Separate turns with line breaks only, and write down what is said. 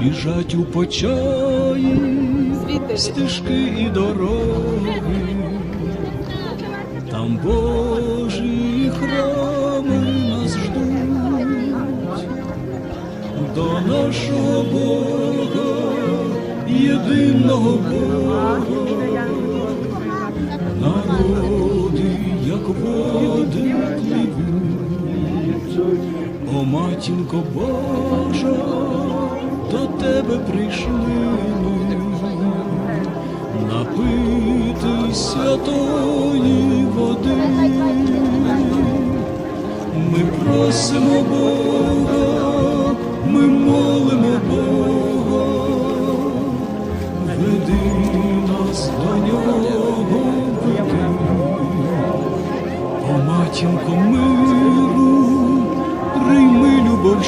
біжать у почаї, стежки і дороги, там Божі храми нас ждуть, до нашого Бога, єдиного Бога, народи, як води пливуть, о матінко Божа, прийшли ми, напити святої води. Ми просимо Бога, ми молимо Бога, веди нас до нього, веди. О матінко миру, прийми любов